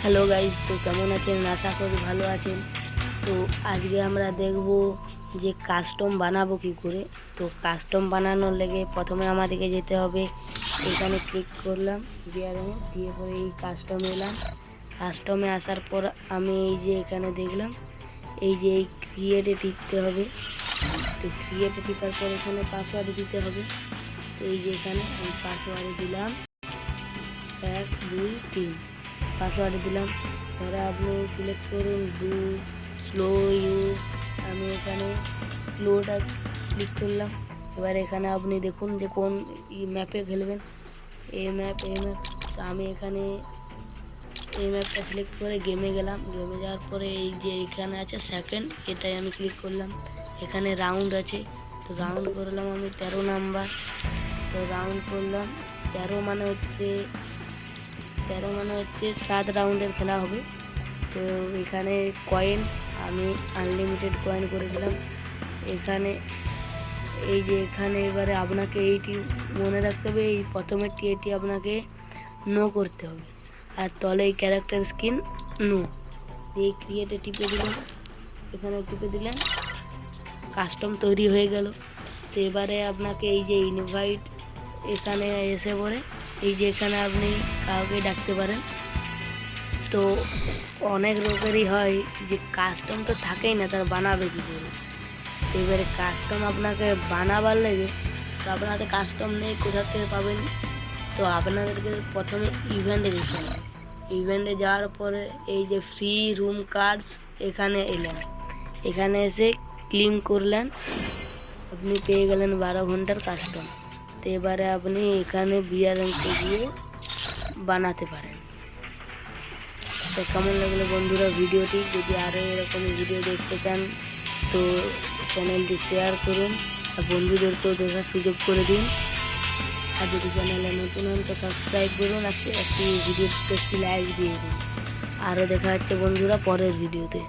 Hello guys তো কেমন আছেন? আশা করি ভালো আছেন। তো আজকে আমরা দেখব যে কাস্টম বানাবো কি করে। তো কাস্টম বানানোর লেগে প্রথমে আমাদেরকে যেতে হবে। এখানে ক্লিক করলাম বিয়ারে দিয়ে পরে এই কাস্টম এলাম। কাস্টমে আসার পর আমি এই যে এখানে দেখলাম, এই যে এই ক্রিয়েটে টিপতে হবে। তো ক্রিয়েটে টিপার পর এখানে পাসওয়ার্ড দিতে হবে। তো এই যে এখানে আমি পাসওয়ার্ড দিলাম। এক, দুই, তিন। পাসওয়ার্ড দিলাম। এবারে আপনি সিলেক্ট করুন ডু স্লো ইউ আমি এখানে স্লোটা ক্লিক করলাম। এবার এখানে আপনি দেখুন যে কোন ম্যাপে খেলবেন। এই ম্যাপ এই ম্যাপ তো আমি এখানে এই ম্যাপটা সিলেক্ট করে গেমে গেলাম। গেমে যাওয়ার পরে এই যে এখানে আছে সেকেন্ড এটাই আমি ক্লিক করলাম। এখানে রাউন্ড আছে, তো রাউন্ড করলাম আমি তেরো নাম্বার তো রাউন্ড করলাম। তেরো মানে হচ্ছে তেরো মানে হচ্ছে সাত রাউন্ডের খেলা হবে। তো এখানে কয়েন আমি আনলিমিটেড কয়েন করে দিলাম। এখানে, এই যে এখানে এবারে আপনাকে এইটি মনে রাখতে হবে, এই প্রথমেরটি এটি আপনাকে নো করতে হবে। আর তলে এই ক্যারেক্টার স্কিন নো এই ক্রিয়েটে টিপে দিলেন এখানে টিপে দিলেন কাস্টম তৈরি হয়ে গেল। তো এবারে আপনাকে এই যে ইনভাইট এখানে এসে পড়ে। এই যে এখানে আপনি কাউকে ডাকতে পারেন। তো অনেক লোকেরই হয় যে কাস্টম তো থাকেই না, তার বানাবে কী করে? এবারে কাস্টম আপনাকে বানাবার লেগে তো আপনাদের কাস্টম নেই, কোথা থেকে পাবেন? তো আপনাদেরকে প্রথমে ইভেন্টে যেতে হবে। ইভেন্টে যাওয়ার পরে এই যে ফ্রি রুম কার্ডস এখানে এলেন। এখানে এসে ক্লিম করলেন। আপনি পেয়ে গেলেন বারো ঘণ্টার কাস্টম তো এবারে আপনি এখানে বিয়ার বিয়ারএমকে গিয়ে বানাতে পারেন। তো কেমন লাগল বন্ধুরা ভিডিওটি? যদি আরও এরকম ভিডিও দেখতে চান, তো চ্যানেলটি শেয়ার করুন আর বন্ধুদেরকেও দেখার সুযোগ করে দিন। আর যদি চ্যানেলে নতুন হন, তো সাবস্ক্রাইব করুন আর একটি ভিডিওটিতে একটি লাইক দিয়ে দিন। আরও দেখা হচ্ছে বন্ধুরা পরের ভিডিওতে।